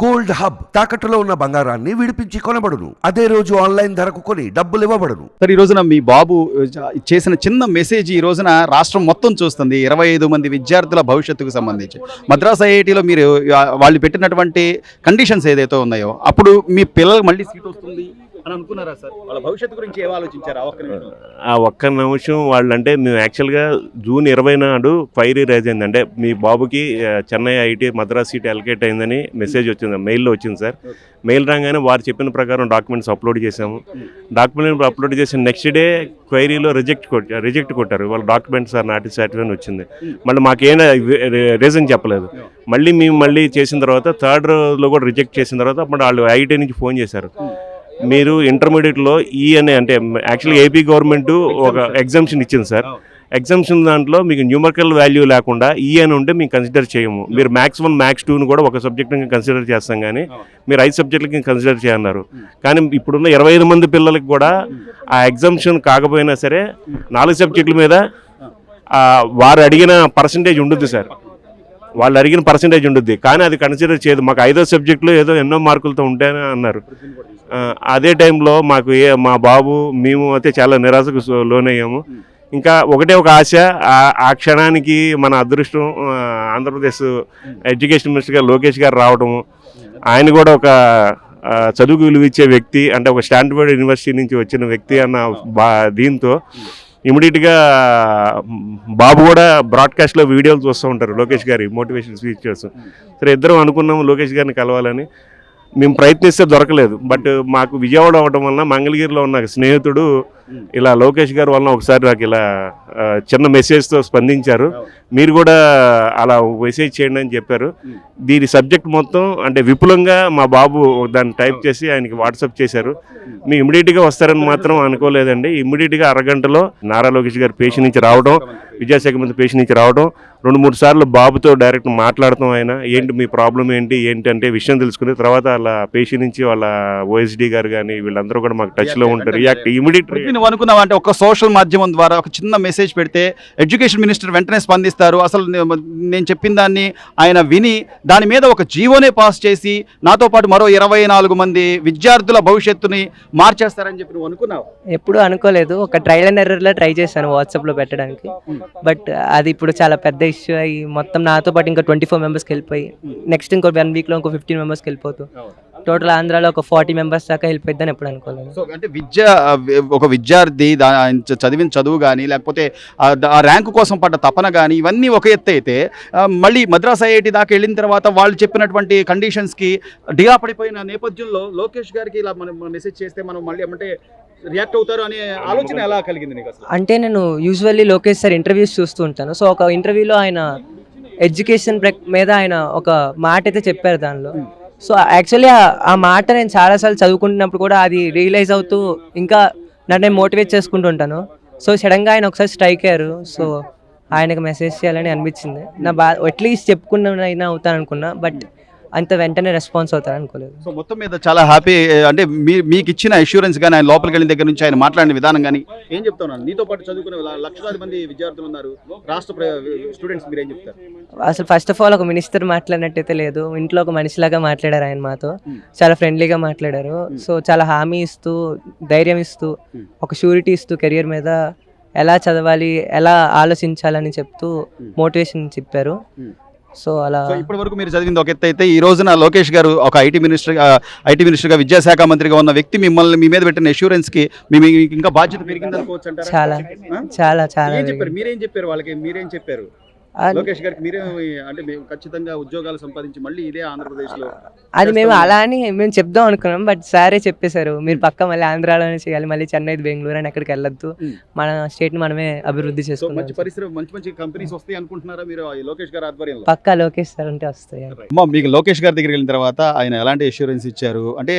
Gold hub తాకట్టులో ఉన్న బంగారాన్ని విడిపించి కొనబడును. అదే రోజు ఆన్లైన్ ధరకు కొని డబ్బులు ఇవ్వబడును. సార్ ఈ రోజున మీ బాబు చేసిన చిన్న మెసేజ్ ఈ రోజున రాష్ట్రం మొత్తం చూస్తుంది. ఇరవై ఐదు మంది విద్యార్థుల భవిష్యత్తుకు సంబంధించి. మద్రాస్ ఐఐటిలో మీరు వాళ్ళు పెట్టినటువంటి కండిషన్స్ ఏదైతే ఉన్నాయో అప్పుడు మీ పిల్లలకు మళ్ళీ సీట్ వస్తుంది. అని అనుకున్నారా సార్? వాళ్ళ భవిష్యత్తు గురించి ఏం ఆలోచించారా ఒక్క నిమిషం? ఆ ఒక్క నిమిషం వాళ్ళంటే మేము యాక్చువల్గా జూన్ ఇరవై నాడు క్వైరీ రైజ్ అయింది అంటే మీ బాబుకి Chennai IT Madras seat allocate అయిందని మెసేజ్ వచ్చింది మెయిల్లో వచ్చింది సార్. మెయిల్ రాగానే వారు చెప్పిన ప్రకారం డాక్యుమెంట్స్ అప్లోడ్ చేసాము డాక్యుమెంట్ అప్లోడ్ చేసిన నెక్స్ట్ డే క్వైరీలో రిజెక్ట్ కొట్టి రిజెక్ట్ కొట్టారు. వాళ్ళ డాక్యుమెంట్స్ ఆర్ నాట్ సాటిస్ఫైన్ వచ్చింది. మళ్ళీ మాకేం రీజన్ చెప్పలేదు. మళ్ళీ మేము మళ్ళీ చేసిన తర్వాత థర్డ్ రోజులో కూడా రిజెక్ట్ చేసిన తర్వాత అప్పుడు వాళ్ళు ఐఐటీ నుంచి ఫోన్ చేశారు. మీరు ఇంటర్మీడియట్లో ఈ అనే అంటే యాక్చువల్లీ ఏపీ గవర్నమెంట్ ఒక ఎగ్జామ్షన్ ఇచ్చింది సార్. ఎగ్జామ్షన్ దాంట్లో మీకు న్యూమరికల్ వాల్యూ లేకుండా ఈ అని ఉంటే మేము కన్సిడర్ చేయము. మీరు మ్యాథ్స్ వన్ మ్యాథ్స్ టూని కూడా ఒక సబ్జెక్ట్ కన్సిడర్ చేస్తాం కానీ మీరు ఐదు సబ్జెక్టులకి కన్సిడర్ చేయన్నారు. కానీ ఇప్పుడున్న ఇరవై ఐదు మంది పిల్లలకి కూడా ఆ ఎగ్జామ్షన్ కాకపోయినా సరే నాలుగు సబ్జెక్టుల మీద వారు అడిగిన పర్సంటేజ్ ఉండదు సార్. వాళ్ళు అడిగిన పర్సంటేజ్ ఉంటుంది కానీ అది కన్సిడర్ చేయదు. మాకు ఐదో సబ్జెక్టులో ఏదో ఎన్నో మార్కులతో ఉంటాయని అన్నారు. అదే టైంలో మాకు ఏ మా బాబు మేము అయితే చాలా నిరాశకు లోనయ్యాము. ఇంకా ఒకటే ఒక ఆశ ఆ- క్షణానికి మన అదృష్టం ఆంధ్రప్రదేశ్ ఎడ్యుకేషన్ మినిస్టర్ లోకేష్ గారు రావడము ఆయన కూడా ఒక చదువుకు విలువ ఇచ్చే వ్యక్తి అంటే ఒక స్టాండర్డ్ యూనివర్సిటీ నుంచి వచ్చిన వ్యక్తి అన్న బా దీంతో ఇమీడియట్గా బాబు కూడా బ్రాడ్కాస్ట్లో వీడియోలు చూస్తూ ఉంటారు. లోకేష్ గారి మోటివేషన్ స్పీచెస్. సరే ఇద్దరం అనుకున్నాము లోకేష్ గారిని కలవాలని. మేము ప్రయత్నిస్తే దొరకలేదు. బట్ మాకు విజయవాడ అవ్వడం వలన మంగళగిరిలో ఉన్న స్నేహితుడు ఇలా లోకేష్ గారి వలన ఒకసారి నాకు ఇలా చిన్న మెసేజ్తో స్పందించారు. మీరు కూడా అలా మెసేజ్ చేయండి అని చెప్పారు. దీని సబ్జెక్ట్ మొత్తం అంటే విపులంగా మా బాబు దాన్ని టైప్ చేసి ఆయనకి వాట్సాప్ చేశారు. మీ ఇమీడియట్గా వస్తారని మాత్రం అనుకోలేదండి. ఇమీడియట్గా అరగంటలో నారా లోకేష్ గారి పేషి నుంచి రావడం విద్యాశాఖ మంత్రి పేషి నుంచి రావడం రెండు మూడు సార్లు బాబుతో డైరెక్ట్ మాట్లాడటం ఆయన ఏంటి మీ ప్రాబ్లం ఏంటి ఏంటి అంటే విషయం తెలుసుకుని తర్వాత వాళ్ళ పేషి నుంచి వాళ్ళ ఓఎస్డి గారు కానీ వీళ్ళందరూ కూడా మాకు టచ్లో ఉంటారు. రియాక్ట్ ఇమీడియట్ నువ్వు అనుకున్నావు అంటే ఒక సోషల్ మాధ్యమం ద్వారా ఒక చిన్న మెసేజ్ పెడితే ఎడ్యుకేషన్ మినిస్టర్ వెంటనే స్పందిస్తారు. అసలు నేను చెప్పిన దాన్ని ఆయన విని దాని మీద ఒక జీవోనే పాస్ చేసి నాతో పాటు మరో ఇరవై నాలుగు మంది విద్యార్థుల భవిష్యత్తుని మార్చేస్తారని చెప్పి నువ్వు అనుకున్నావు? ఎప్పుడు అనుకోలేదు. ఒక ట్రైల్ అండ్ ఎర్రర్లో ట్రై చేశాను వాట్సాప్లో పెట్టడానికి. బట్ అది ఇప్పుడు చాలా పెద్ద ఇష్యూ అయ్యి మొత్తం నాతో పాటు ఇంకా ట్వంటీ ఫోర్ మెంబర్స్కి వెళ్ళిపోయి నెక్స్ట్ ఇంకో వన్ వీక్లో ఇంకో ఫిఫ్టీన్ మెంబర్స్కి వెళ్ళిపోతూ టోటల్ ఆంధ్రాలో ఒక ఫార్టీ మెంబర్స్ దాకా వెళ్ళిపోద్దని ఎప్పుడు అనుకోలేదు. సో అంటే విద్య ఒక విద్యార్థి చదివిన చదువు కానీ లేకపోతే ఆ ర్యాంకు కోసం పడ్డ తపన కానీ ఇవన్నీ ఒక ఎత్తు అయితే మళ్ళీ మద్రాస్ ఐఐటి దాకా వెళ్ళిన తర్వాత వాళ్ళు చెప్పినటువంటి కండిషన్స్కి డిగా పడిపోయిన నేపథ్యంలో లోకేష్ గారికి ఇలా మనం మెసేజ్ చేస్తే మనం మళ్ళీ ఏమంటే రియాక్ట్ అవుతారు అనే ఆలోచన ఎలా కలిగింది నీకు అసలు? అంటే నేను యూజువల్లీ లోకేష్ సార్ ఇంటర్వ్యూస్ చూస్తూ ఉంటాను. సో ఒక ఇంటర్వ్యూలో ఆయన ఎడ్యుకేషన్ మీద ఆయన ఒక మాట అయితే చెప్పారు దానిలో. సో యాక్చువల్లీ ఆ మాట నేను చాలాసార్లు చదువుకుంటున్నప్పుడు కూడా అది రియలైజ్ అవుతూ ఇంకా నన్ను నేను మోటివేట్ చేసుకుంటుంటాను సో సడన్గా ఆయన ఒకసారి స్ట్రైక్ అయ్యారు. సో ఆయనకు మెసేజ్ చేయాలని అనిపించింది. నా బా అట్లీస్ట్ చెప్పుకున్నైనా అవుతాను అనుకున్నా. బట్ అంత వెంటనే రెస్పాన్స్ అవుతాను అనుకోలేదు. సో మొత్తం మీద చాలా హ్యాపీ అంటే మీ మీకు ఇచ్చిన అష్యూరెన్స్ కానీ ఆయన లోపలికి వెళ్ళిన దగ్గర నుంచి ఆయన మాట్లాడిన విధానం కానీ ఏం చెప్తున్నాను నీతో పాటు చదువుకునే లక్షలాది మంది విద్యార్థులు ఉన్నారు. రాష్ట్ర స్టూడెంట్స్ మీరు ఏం చెప్తారు? అసలు ఫస్ట్ ఆఫ్ ఆల్ ఒక మినిస్టర్ మాట్లాడినట్టయితే లేదు. ఇంట్లో ఒక మనిషిలాగా మాట్లాడారు ఆయన మాతో. చాలా ఫ్రెండ్లీగా మాట్లాడారు. సో చాలా హామీ ఇస్తూ ధైర్యం ఇస్తూ ఒక షూరిటీ ఇస్తూ కెరియర్ మీద ఎలా చదవాలి ఎలా ఆలోచించాలని చెప్తూ మోటివేషన్ చెప్పారు. సో అలా ఇప్పటి వరకు మీరు చదివింది ఒక ఎత్తు అయితే ఈ రోజున లోకేష్ గారు ఒక ఐటీ మినిస్టర్ ఐటీ మినిస్టర్గా విద్యాశాఖ మంత్రిగా ఉన్న వ్యక్తి మిమ్మల్ని మీ మీద పెట్టిన అష్యూరెన్స్కి మీ ఇంకా బాధ్యత పెరిగింది అనుకోవచ్చు చాలా? చాలా చాలా మీరేం చెప్పారు వాళ్ళకి? మీరేం చెప్పారు? లోకేష్ గారికి మీరే అంటే మేము ఖచ్చితంగా ఉద్యోగాలు సంపాదించి మళ్ళీ ఇదే ఆంధ్రప్రదేశ్లో అది మేము అలా అని మేము చెప్దాం అనుకున్నాం బట్ సారే చెప్పేశారు. మీరు పక్క మళ్ళీ ఆంధ్రాలోనే చేయాలి మళ్ళీ చెన్నై బెంగళూరు అని ఎక్కడికి వెళ్ళొద్దు. మన స్టేట్ మనమే అభివృద్ధి సో మంచి పరిశ్రమ మంచి మంచి కంపెనీస్ వస్తాయి అనుకుంటున్నారా మీరు లోకేష్ గారి ఆధ్వర్యంలో? పక్కా లోకేష్ సార్ అంటే వస్తాయి. అమ్మా మీకు లోకేష్ గారి దగ్గరికి వెళ్ళిన తర్వాత ఆయన ఎలాంటి అష్యూరెన్స్ ఇచ్చారు? అంటే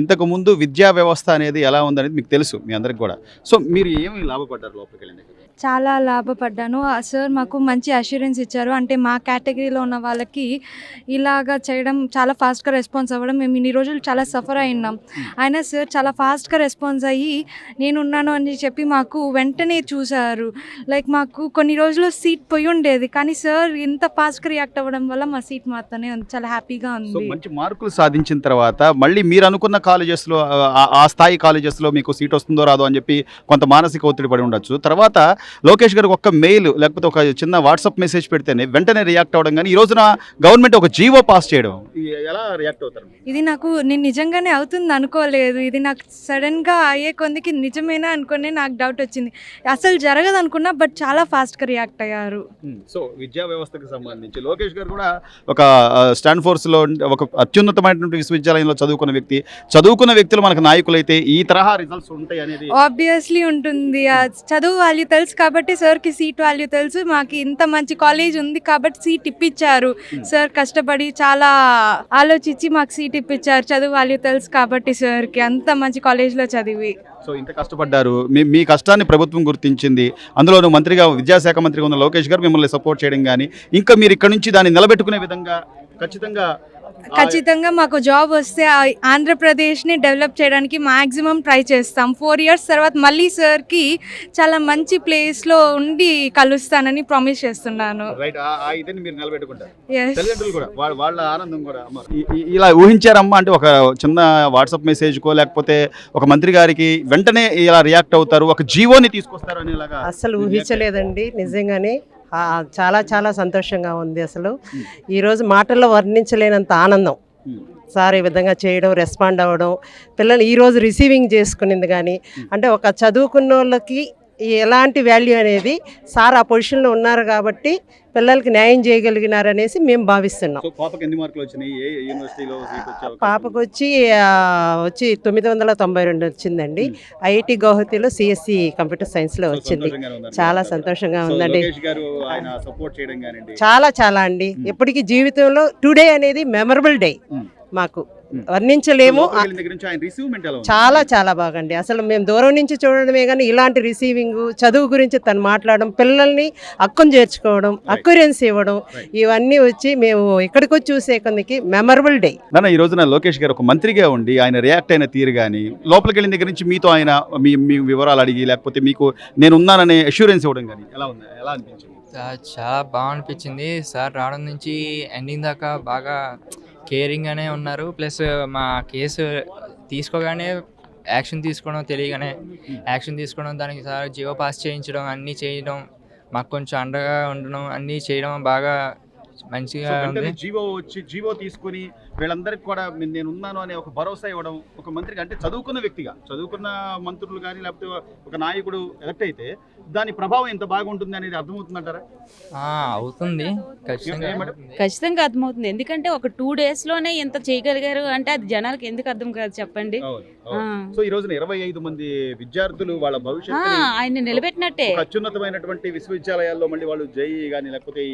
ఇంతకు ముందు విద్యా వ్యవస్థ అనేది ఎలా ఉందనేది మీకు తెలుసు మీ అందరికి కూడా. సో మీరు ఏమి లాభపడ్డారు లోపలికి వెళ్ళిన? చాలా లాభపడ్డాను. ఆ సార్ మాకు మంచి అష్యూరెన్స్ ఇచ్చారు. అంటే మా కేటగిరీలో ఉన్న వాళ్ళకి ఇలాగా చేయడం చాలా ఫాస్ట్గా రెస్పాన్స్ అవ్వడం మేము ఇన్ని రోజులు చాలా సఫర్ అయినాం అయినా సార్ చాలా ఫాస్ట్గా రెస్పాన్స్ అయ్యి నేనున్నాను అని చెప్పి మాకు వెంటనే చూశారు. లైక్ మాకు కొన్ని రోజులు సీట్ పోయి ఉండేది. కానీ సార్ ఇంత ఫాస్ట్గా రియాక్ట్ అవ్వడం వల్ల మా సీట్ మాత్రమే ఉంది. చాలా హ్యాపీగా ఉంది. మంచి మార్కులు సాధించిన తర్వాత మళ్ళీ మీరు అనుకున్న కాలేజెస్లో ఆ- ఆ స్థాయి కాలేజెస్లో మీకు సీట్ వస్తుందో రాదో అని చెప్పి కొంత మానసిక ఒత్తిడి పడి ఉండొచ్చు. తర్వాత లోకేష్ గారికి ఒక్క మెయిల్ లేకపోతే ఒక చిన్న వాట్సాప్ మెసేజ్ పెడితేనే వెంటనే రియాక్ట్ అవ్వడం కానీ ఈ రోజున గవర్నమెంట్ ఒక జీవో పాస్ చేయడం. ఇది ఎలా రియాక్ట్ అవుతారు? ఇది నాకు నేను నిజంగానే అవుతుంది అనుకోలేదు. ఇది నాకు సడన్గా అయ్యే కొందికి నిజమేనా అనుకునే నాకు డౌట్ వచ్చింది. అసలు జరగదు అనుకున్నా బట్ చాలా ఫాస్ట్గా రియాక్ట్ అయ్యారు. సో విద్యా వ్యవస్థకు సంబంధించి లోకేష్ గారు కూడా ఒక స్టాండ్ ఫోర్స్లో ఒక అత్యున్నతమైనటువంటి విశ్వవిద్యాలయంలో చదువుకున్న వ్యక్తి. చదువుకున్న వ్యక్తులు మనకు నాయకులైతే ఈ తరహా రిజల్ట్స్ ఉంటాయి అనేది ఆబ్వియస్లీ ఉంటుంది. చదువు వాల్యూ తెలుసు కాబట్టి సార్కి సీట్ వాల్యూ తెలుసు. మాకు ఇంత మంచి కాలేజ్ ఉంది కాబట్టి సీట్ ఇప్పించారు సార్ కష్టపడి చాలా ఆలోచించి మాకు సీట్ ఇప్పించారు చదువు వాల్యూ తెలుసు కాబట్టి సార్కి అంత మంచి కాలేజ్లో చదివి. సో ఇంత కష్టపడ్డారు. మీ మీ కష్టాన్ని ప్రభుత్వం గుర్తించింది. అందులోనూ మంత్రిగా విద్యాశాఖ మంత్రిగా ఉన్న లోకేష్ గారు మిమ్మల్ని సపోర్ట్ చేయడం కానీ ఇంకా మీరు ఇక్కడ నుంచి దాన్ని నిలబెట్టుకునే విధంగా ఖచ్చితంగా ఖచ్చితంగా మాకు జాబ్ వస్తే ఆ ఆంధ్రప్రదేశ్ని డెవలప్ చేయడానికి మాక్సిమం ట్రై చేస్తాం. ఫోర్ ఇయర్స్ తర్వాత మళ్ళీ సార్కి చాలా మంచి ప్లేస్లో ఉండి కలుస్తానని ప్రామిస్ చేస్తున్నాను. రైట్ ఆ ఆ ఇదని మీరు నిలబెట్టుకుంటారు. ఎస్ తల్లిదండ్రులు కూడా వాళ్ళ వాళ్ళ ఆనందం కూడా అమ్మ. ఈ- ఈ- ఇలా ఊహించారమ్మా అంటే ఒక చిన్న వాట్సాప్ మెసేజ్కో లేకపోతే ఒక మంత్రి గారికి వెంటనే ఇలా రియాక్ట్ అవుతారు ఒక జీవోని తీసుకొస్తారు అనేలాగా అస్సలు ఊహించలేదండి నిజంగానే. చాలా చాలా సంతోషంగా ఉంది అసలు. ఈరోజు మాటల్లో వర్ణించలేనంత ఆనందం. సార్ ఈ విధంగా చేయడం రెస్పాండ్ అవ్వడం పిల్లలు ఈరోజు రిసీవింగ్ చేసుకునింది కానీ అంటే ఒక చదువుకున్న వాళ్ళకి ఎలాంటి వాల్యూ అనేది సార్ ఆ పొజిషన్లో ఉన్నారు కాబట్టి పిల్లలకి న్యాయం చేయగలిగినారనేసి మేము భావిస్తున్నాం. పాపకి వచ్చే వచ్చి తొమ్మిది వందల తొంభై రెండు వచ్చిందండి. ఐఐటి గౌహతిలో సిఎస్సి కంప్యూటర్ సైన్స్లో వచ్చింది. చాలా సంతోషంగా ఉందండి. చాలా చాలా అండి. ఎప్పటికీ జీవితంలో టుడే అనేది మెమరబుల్ డే. మాకు. వర్ణించలేము. లోపలికి వెళ్ళిన దగ్గర నుంచి ఆయన రిసీవ్మెంట్ ఎలా ఉంది? చాలా చాలా బాగండి. అసలు మేము దూరం నుంచి చూడడమే కానీ ఇలాంటి రిసీవింగ్ చదువు గురించి తను మాట్లాడడం పిల్లల్ని అక్కును చేర్చుకోవడం అక్యురెన్స్ ఇవ్వడం. ఇవన్నీ వచ్చి మేము ఇక్కడికి వచ్చి చూసే కొందికి మెమరబుల్ డే నాన్న ఈ రోజున లోకేష్ గారు ఒక మంత్రిగా ఉండి ఆయన రియాక్ట్ అయిన తీరు కానీ లోపలికి వెళ్ళిన దగ్గర నుంచి మీతో ఆయన మీ మీ వివరాలు అడిగి లేకపోతే మీకు నేను ఉన్నాననే అష్యూరెన్స్ ఇవ్వడం కానీ ఎలా ఉంది? ఎలా అనిపించింది? చాలా బాగా అనిపించింది. సార్ రావడం నుంచి ఎండింగ్ దాకా బాగా కేరింగ్గానే ఉన్నారు. ప్లస్ మా కేసు తీసుకోగానే యాక్షన్ తీసుకోవడం తెలియగానే యాక్షన్ తీసుకోవడం దానికి సార్ జియో పాస్ చేయించడం అన్నీ చేయడం మాకు కొంచెం అండగా ఉండడం అన్నీ చేయడం బాగా మంచిగా ఉంది. జీవో వచ్చి జీవో తీసుకుని వీళ్ళందరికీ కూడా నేను ఉన్నాను అనే ఒక భరోసా ఇవ్వడం ఒక మంత్రికి అంటే చదువుకున్న వ్యక్తిగా చదువుకున్న మంత్రులు కానీ లేకపోతే ఒక నాయకుడు ఎలక్ట్ అయితే దాని ప్రభావం ఎంత బాగుంటుంది అనేది అర్థమవుతుందంటారా? ఆ, అవుతుంది. ఖచ్చితంగా. అర్థమవుతుంది. ఎందుకంటే ఒక టూ డేస్లోనే ఎంత చేయగలిగారు అంటే అది జనాలకి ఎందుకు అర్థం కాదు చెప్పండి. సో ఈ రోజున ఇరవై ఐదు మంది విద్యార్థులు వాళ్ళ ఆ, భవిష్యత్తు ఆయన్ని నిలబెట్టినట్టే. అత్యున్నతమైనటువంటి విశ్వవిద్యాలయాల్లో మళ్ళీ వాళ్ళు జేఈ కానీ లేకపోతే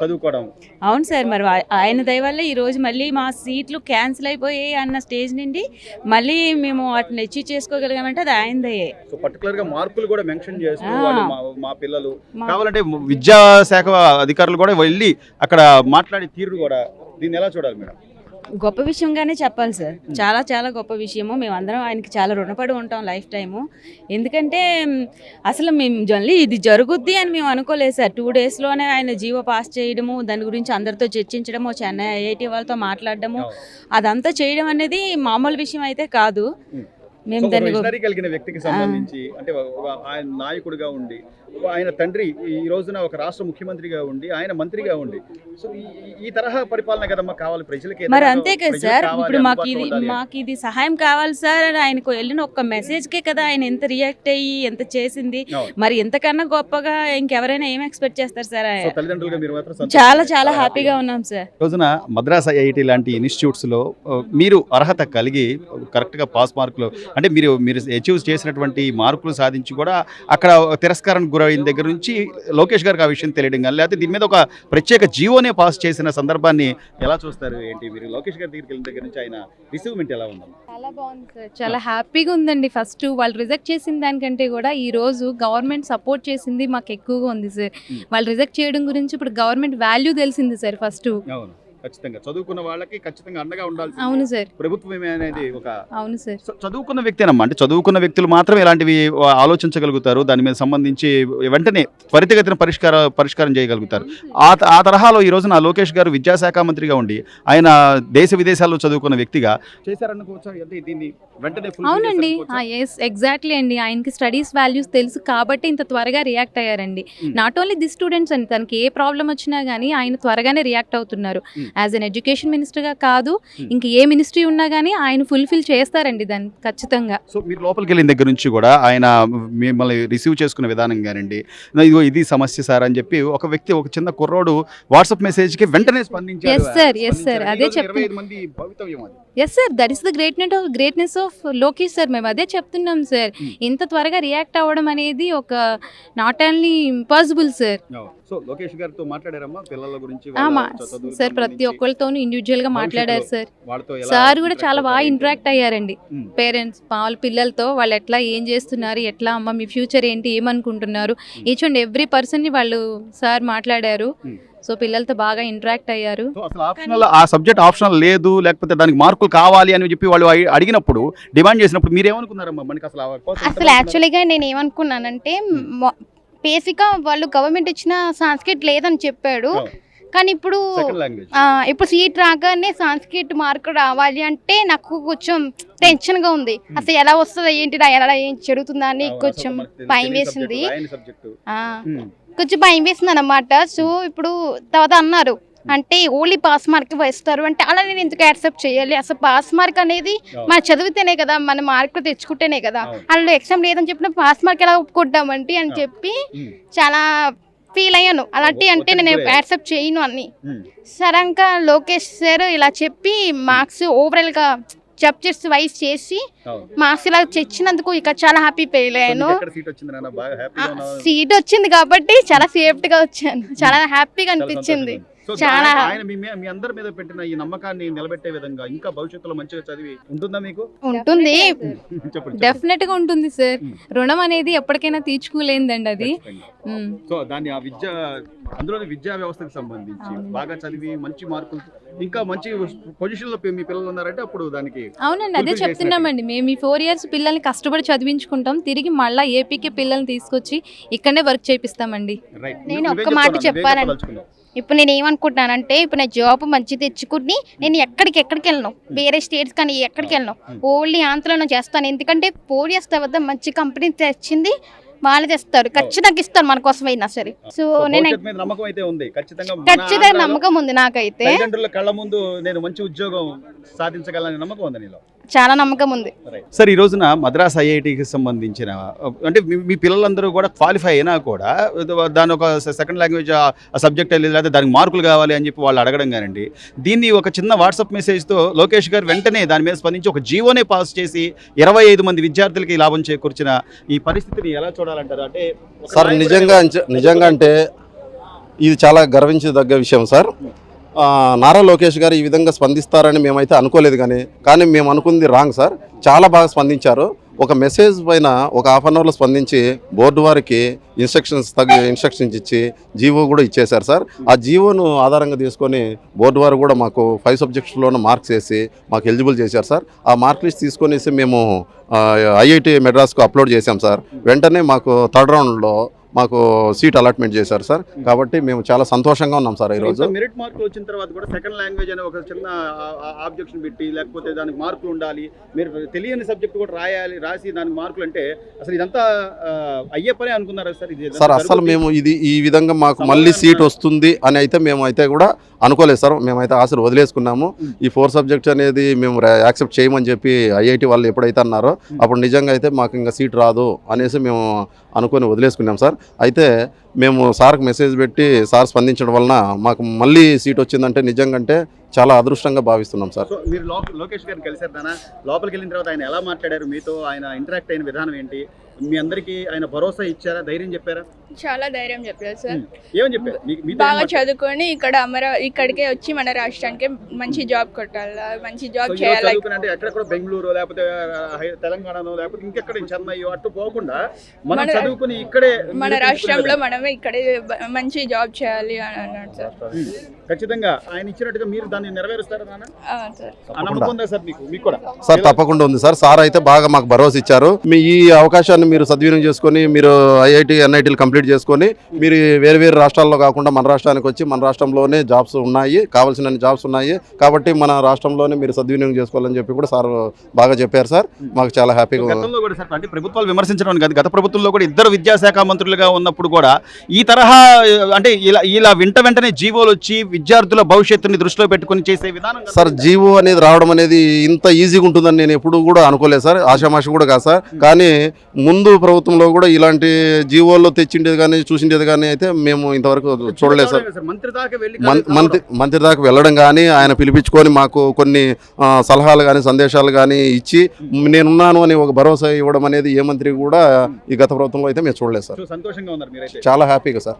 చదువుకోవడం. అవును సార్ మరి ఆయన దయ వల్ల ఈ రోజు మళ్ళీ మా సీట్లు క్యాన్సిల్ అయిపోయాయి అన్న స్టేజ్ నుండి మళ్ళీ మేము వాటిని అచీవ్ చేసుకోగలిగామంటే అది ఆయన దయే సో పర్టికులర్గా మార్కులు కూడా మెన్షన్ చేస్తూ. వాళ్ళు మా- మా పిల్లలు. కావాలంటే విద్యాశాఖ అధికారులు కూడా వెళ్ళి అక్కడ మాట్లాడే తీరు కూడా దీన్ని ఎలా చూడాలి మేడం? గొప్ప విషయంగానే చెప్పాలి సార్. చాలా చాలా గొప్ప విషయము. మేమందరం ఆయనకి చాలా రుణపడి ఉంటాం లైఫ్ టైము. ఎందుకంటే అసలు మేము జనరల్లీ ఇది జరుగుద్ది అని మేము అనుకోలేదు సార్. టూ డేస్లోనే ఆయన జీవో పాస్ చేయడము దాని గురించి అందరితో చర్చించడము చెన్నై ఐఐటి వాళ్ళతో మాట్లాడడము అదంతా చేయడం అనేది మామూలు విషయం అయితే కాదు. మేము దాన్ని కలిగిన వ్యక్తికి సంబంధించి అంటే ఆయన నాయకుడిగా ఉండి ఆయన తండ్రి ఈ రోజున ఒక రాష్ట్ర ముఖ్యమంత్రిగా ఉండి ఆయన మంత్రిగా ఉండి. సో ఈ- తరహా పరిపాలన కదమ్మా కావాలి ప్రజలకి మరి అంతే కదా సార్ ఇప్పుడు మాకు ఇది. మాకు ఇది సహాయం కావాలి సార్ అని ఆయనకు వెళ్ళిన ఒక్క మెసేజ్కే కదా ఆయన ఎంత రియాక్ట్ అయ్యి ఎంత చేసింది. మరి ఎంతకన్నా గొప్పగా ఇంకెవరైనా ఏం ఎక్స్పెక్ట్ చేస్తారు సార్? సో తల్లిదండ్రులుగా మీరు మాత్రం సంతోషంగా చాలా చాలా హ్యాపీగా ఉన్నాం సార్. ఈ రోజున మద్రాస్ ఐఐటి లాంటి ఇన్స్టిట్యూట్స్లో ఆ, మీరు అర్హత కలిగి కరెక్ట్గా పాస్ మార్కులు అంటే మీరు మీరు అచీవ్ చేసినటువంటి మార్కులు సాధించి కూడా అక్కడ తిరస్కారానికి గురైన దగ్గర నుంచి లోకేష్ గారికి ఆ విషయం తెలియడం కానీ లేకపోతే దీని మీద ఒక ప్రత్యేక జీవోనే పాస్ చేసిన సందర్భాన్ని ఎలా చూస్తారు ఏంటి? మీరు లోకేష్ గారి దగ్గరికి వెళ్ళిన దగ్గర నుంచి ఆయన రిసీవ్మెంట్ ఎలా ఉందమ్మా? చాలా బాగుంది సార్. చాలా హ్యాపీగా ఉందండి. ఫస్ట్ వాళ్ళు రిజెక్ట్ చేసిన దానికంటే కూడా ఈ రోజు గవర్నమెంట్ సపోర్ట్ చేసింది మాకు ఎక్కువగా ఉంది సార్. వాళ్ళు రిజెక్ట్ చేయడం గురించి ఇప్పుడు గవర్నమెంట్ వాల్యూ తెలిసింది సార్ ఫస్ట్. అవును. ఖచ్చితంగా. చదువుకున్న వాళ్ళకి ఖచ్చితంగా అండగా ఉండాలి అవును సార్. ప్రభుత్వమే అనేది ఒక అవును సార్. సో చదువుకున్న వ్యక్తేనమ్మా. అంటే చదువుకున్న వ్యక్తులు మాత్రం ఇలాంటివి ఆలోచించగలుగుతారు? దాని మీద సంబంధించి వెంటనే త్వరితగతిన పరిష్కార పరిష్కారం చేయగలుగుతారు. ఆ ఆ తరహాలో ఈ రోజున లోకేష్ గారు విద్యాశాఖ మంత్రిగా ఉండి ఆయన దేశ విదేశాల్లో చదువుకున్న వ్యక్తిగా చేశారనుకోవచ్చా? అంటే దీన్ని వెంటనే fulfill అవునండి? ఎస్ ఎగ్జాక్ట్లీ అండి. ఆయనకి స్టడీస్ వాల్యూస్ తెలుసు కాబట్టి ఇంత త్వరగా రియాక్ట్ అయ్యారండి. నాట్ ఓన్లీ ది స్టూడెంట్స్ అండి తనకి ఏ ప్రాబ్లం వచ్చినా కానీ ఆయన త్వరగానే రియాక్ట్ అవుతున్నారు. యాజ్ అన్ ఎడ్యుకేషన్ మినిస్టర్గా కాదు Hmm. ఇంక ఏ మినిస్ట్రీ ఉన్నా కానీ ఆయన ఫుల్ఫిల్ చేస్తారండి దాన్ని ఖచ్చితంగా సో మీరు లోపలికి వెళ్ళిన దగ్గర నుంచి కూడా ఆయన మిమ్మల్ని రిసీవ్ చేసుకునే విధానం కానివ్వండి ఇదిగో ఇది సమస్య సార్ అని చెప్పి ఒక వ్యక్తి ఒక చిన్న కుర్రోడు వాట్సాప్ మెసేజ్కి వెంటనే స్పందించారు. Yes, sir. స్పందించారు. ఈ అదే రోజున చెప్తున్నా. 25 మంది భవితవ్యం అది yes sir that is the greatness of greatness of Lokesh sir మేము అదే చెప్తున్నాం సార్ Hmm. ఇంత త్వరగా రియాక్ట్ అవ్వడం అనేది ఒక not only impossible sir so Lokesh గారితో మాట్లాడారమ్మా? పిల్లల గురించి సార్ ప్రతి ఒక్కరితోనూ ఇండివిజువల్గా మాట్లాడారు సార్. వాళ్ళతో ఎలా సార్ కూడా చాలా బాగా? ఇంటరాక్ట్ అయ్యారండి. పేరెంట్స్ వాళ్ళ పిల్లలతో వాళ్ళు ఎట్లా ఏం చేస్తున్నారు ఎట్లా అమ్మ మీ ఫ్యూచర్ ఏంటి ఏమనుకుంటున్నారు ఈచ్ అండ్ ఎవ్రీ పర్సన్ని వాళ్ళు సార్ మాట్లాడారు. సో పిల్లలతో బాగా ఇంటరాక్ట్ అయ్యారు. సో అసలు ఆప్షనల్ ఆ సబ్జెక్ట్ ఆప్షనల్ లేదు లేకపోతే దానికి మార్కులు కావాలి అని చెప్పి వాళ్ళు అడి- అడిగినప్పుడు డిమాండ్ చేసినప్పుడు మీరు ఏమనుకున్నారమ్మా మనకి అసలు ఆ కోసం ఎంత అసలు యాక్చువల్గా నేను ఏమనుకున్నానంటే బేసిక్గా వాళ్ళు గవర్నమెంట్ ఇచ్చిన సంస్కృత్ లేదని చెప్పాడు. కానీ ఇప్పుడు ఇప్పుడు సీట్ రాగానే సంస్కృత్ మార్కు రావాలి అంటే నాకు కొంచెం టెన్షన్గా ఉంది. అసలు ఎలా వస్తుందా ఏంటి ఎలా ఏం జరుగుతుందా అని కొంచెం భయం వేసింది. కొంచెం భయం వేసింది అనమాట సో ఇప్పుడు తర్వాత అన్నారు. అంటే ఓన్లీ పాస్ మార్క్ వేస్తారు అంటే అలా నేను ఎందుకు యాక్సెప్ట్ చేయాలి? అసలు పాస్ మార్క్ అనేది మనం చదివితేనే కదా మన మార్కులు తెచ్చుకుంటేనే కదా. వాళ్ళు ఎగ్జామ్ లేదని చెప్పిన పాస్ మార్క్ ఎలా ఒప్పుకుంటామంటే అని చెప్పి చాలా ఫీల్ అయ్యాను. అలాంటి అంటే నేను. యాక్సెప్ట్ చేయను అని సరంగా లోకేష్ సార్ ఇలా చెప్పి మార్క్స్ ఓవరాల్గా సబ్జెక్ట్స్ వైజ్ చేసి మార్క్స్ ఇలా తెచ్చినందుకు ఇక చాలా హ్యాపీ ఫీల్ అయ్యాను. సీట్ వచ్చింది కాబట్టి చాలా సేఫ్టీగా వచ్చాను. చాలా హ్యాపీగా అనిపించింది. చాలా- ఆయన- మీ అందరి మీద పెట్టిన ఈ నమ్మకాన్ని నిలబెట్టే విధంగా ఇంకా భవిష్యత్తులో మంచిగా చదివి ఉంటుందా మీకు ఉంటుంది. డెఫినెట్గా ఉంటుంది సార్ Hmm. రుణం అనేది ఎప్పటికైనా తీర్చుకోలేదండి అది. Hmm. సో దాన్ని ఆ విద్య అందులోని విద్యా వ్యవస్థకు సంబంధించి. బాగా చదివి మంచి మార్కులు ఇంకా మంచి పొజిషన్లో మీ పిల్లలు ఉన్నారంటే అప్పుడు దానికి అవునండి అదే చెప్తున్నామండి. మేము ఈ ఫోర్ ఇయర్స్ పిల్లల్ని కష్టపడి చదివించుకుంటాం. తిరిగి మళ్ళీ ఏపీకి పిల్లల్ని తీసుకొచ్చి ఇక్కడనే వర్క్ చేపిస్తామండి. రైట్ నేను ఒక్క మాట చెప్పాలని- ఇప్పుడు నేను ఏమనుకుంటున్నానంటే ఇప్పుడు నా జాబ్ మంచి తెచ్చుకుని నేను ఎక్కడికి ఎక్కడికి వెళ్ళను. వేరే స్టేట్స్ కానీ ఎక్కడికి వెళ్ళను. ఓన్లీ ఆంధ్రలో చేస్తాను. ఎందుకంటే ఫోర్ ఇయర్స్ తర్వాత మంచి కంపెనీ తెచ్చింది. వాళ్ళు తెస్తారు. ఖచ్చితంగా ఇస్తారు మన కోసం అయినా సరే సో నేను నమ్మకం అయితే ఉంది. ఖచ్చితంగా నమ్మకం ఉంది నాకైతే. కళ్ళ ముందు నేను మంచి ఉద్యోగం సాధించగలని నమ్మకం ఉంది నీలో. చాలా నమ్మకం ఉంది. సార్ ఈ రోజున మద్రాస్ ఐఐటికి సంబంధించిన అంటే మీ- పిల్లలందరూ కూడా క్వాలిఫై అయినా కూడా దాని ఒక సెకండ్ లాంగ్వేజ్ సబ్జెక్ట్ లేదా దానికి మార్కులు కావాలి అని చెప్పి వాళ్ళు అడగడం కానండి దీన్ని ఒక చిన్న వాట్సాప్ మెసేజ్తో లోకేష్ గారు వెంటనే దాని మీద స్పందించి ఒక జీవోనే పాస్ చేసి ఇరవై ఐదు మంది విద్యార్థులకి లాభం చేకూర్చిన ఈ పరిస్థితిని ఎలా చూడాలంటారు? అంటే సార్ నిజంగా నిజంగా అంటే ఇది చాలా గర్వించదగ్గ విషయం సార్. నారా లోకేష్ గారు ఈ విధంగా స్పందిస్తారని మేమైతే అనుకోలేదు కానీ కానీ మేము అనుకుంది రాంగ్ సార్. చాలా బాగా స్పందించారు. ఒక మెసేజ్ పైన ఒక హాఫ్ అన్ అవర్లో స్పందించి బోర్డు వారికి ఇన్స్ట్రక్షన్స్ తగ్గ ఇన్స్ట్రక్షన్స్ ఇచ్చి జీవో కూడా ఇచ్చేశారు సార్. ఆ జీవోను ఆధారంగా తీసుకొని బోర్డు వారు కూడా మాకు ఫైవ్ సబ్జెక్ట్స్లోనూ మార్క్స్ వేసి మాకు ఎలిజిబుల్ చేశారు సార్. ఆ మార్క్ లిస్ట్ తీసుకొనేసి మేము ఐఐటి మెడ్రాస్కు అప్లోడ్ చేశాం సార్. వెంటనే మాకు థర్డ్ రౌండ్లో మాకు సీట్ అలాట్మెంట్ చేశారు సార్. కాబట్టి మేము చాలా సంతోషంగా ఉన్నాం సార్ ఈరోజు. మెరిట్ మార్కులు వచ్చిన తర్వాత కూడా సెకండ్ లాంగ్వేజ్ అనే ఒక చిన్న ఆబ్జెక్షన్ పెట్టి లేకపోతే దానికి మార్కులు ఉండాలి. మీరు తెలియని సబ్జెక్ట్ కూడా రాయాలి రాసి దానికి మార్కులు అంటే అసలు ఇదంతా అయ్యే పనే అనుకున్నారా సార్? ఇది సార్ అసలు? మేము ఇది ఈ విధంగా మాకు మళ్ళీ సీట్ వస్తుంది అని అయితే మేము అయితే కూడా అనుకోలేదు సార్. మేమైతే ఆశలు వదిలేసుకున్నాము. ఈ ఫోర్ సబ్జెక్ట్స్ అనేది మేము యాక్సెప్ట్ చేయమని చెప్పి ఐఐటి వాళ్ళు ఎప్పుడైతే అన్నారో అప్పుడు నిజంగా అయితే మాకు ఇంకా సీట్ రాదు అనేసి మేము అనుకొని వదిలేసుకున్నాం సార్. అయితే మేము సార్కి మెసేజ్ పెట్టి సార్ స్పందించడం వలన మాకు మళ్ళీ సీట్ వచ్చిందంటే నిజంగా అంటే చాలా అదృష్టంగా భావిస్తున్నాం సార్. మీరు లోకేష్ గారిని కలిసారు లోపలికి వెళ్ళిన తర్వాత ఆయన ఎలా మాట్లాడారు? మీతో ఆయన ఇంటరాక్ట్ అయిన విధానం ఏంటి? మీ అందరికీ ఆయన భరోసా ఇచ్చారా? ధైర్యం చెప్పారా? చాలా ధైర్యం చెప్పారు సార్. ఏమని చెప్పారు? మీ- బాగా? చదువుకొని ఇక్కడ అమరా ఇక్కడికే వచ్చి మన రాష్ట్రానికి మంచి జాబ్ కొట్టాలా మంచి సో జాబ్ ఈరోజు చేయాలి? చదువుకుని అంటే ఎక్కడెక్కడ బెంగళూరు లేకపోతే ఆ, హై- తెలంగాణలో లేకపోతే ఇంకెక్కడ చెన్నై అటు పోకుండా మనం మన- చదువుకుని ఇక్కడే మన నిరూపించుకునే రాష్ట్రంలో. మనమే ఇక్కడే బ- మంచి జాబ్ చేయాలి అని అన్నాడు సార్. ఖచ్చితంగా ఆయన ఇచ్చినట్టుగా మీరు దాన్ని నెరవేరుస్తారా నాన్న? ఆ, సార్. ఆ నమ్మకం ఉందా సార్ మీకు? మీకు కూడా? సార్ తప్పకుండా ఉంది సార్. సార్ అయితే బాగా మాకు భరోసా ఇచ్చారు. మీ ఈ అవకాశాన్ని మీరు సద్వినియోగం చేసుకొని మీరు ఐఐటి ఎన్ఐటీలు కంప్లీట్ చేసుకొని మీరు వేరు వేరు రాష్ట్రాల్లో కాకుండా మన రాష్ట్రానికి వచ్చి మన రాష్ట్రంలోనే జాబ్స్ ఉన్నాయి కావాల్సిన జాబ్స్ ఉన్నాయి. కాబట్టి మన రాష్ట్రంలోనే మీరు సద్వినియోగం చేసుకోవాలని చెప్పి కూడా సార్ బాగా చెప్పారు సార్. మాకు చాలా హ్యాపీగా అంటే ప్రభుత్వాలు విమర్శించడం కాదు గత ప్రభుత్వంలో కూడా ఇద్దరు విద్యాశాఖ మంత్రులుగా ఉన్నప్పుడు కూడా ఈ తరహా అంటే ఇలా ఇలా వెంట వెంటనే జీవోలు వచ్చి విద్యార్థుల భవిష్యత్తుని దృష్టిలో పెట్టుకొని చేసే విధానం సార్? జీవో అనేది రావడం అనేది ఇంత ఈజీగా ఉంటుందని నేను ఎప్పుడు కూడా అనుకోలేదు సార్. ఆషామాషి కూడా కాదు సార్. కానీ ముందు ప్రభుత్వంలో కూడా ఇలాంటి జీవోల్లో తెచ్చిండేది కానీ చూసిండేది కానీ అయితే మేము ఇంతవరకు చూడలేదు సార్. మంత్రి మంత్రి దాకా వెళ్ళడం కానీ ఆయన పిలిపించుకొని మాకు కొన్ని సలహాలు కానీ సందేశాలు కానీ ఇచ్చి నేనున్నాను అని ఒక భరోసా ఇవ్వడం అనేది ఏ మంత్రి కూడా ఈ గత ప్రభుత్వంలో అయితే మేము చూడలేదు సార్. చాలా హ్యాపీగా సార్.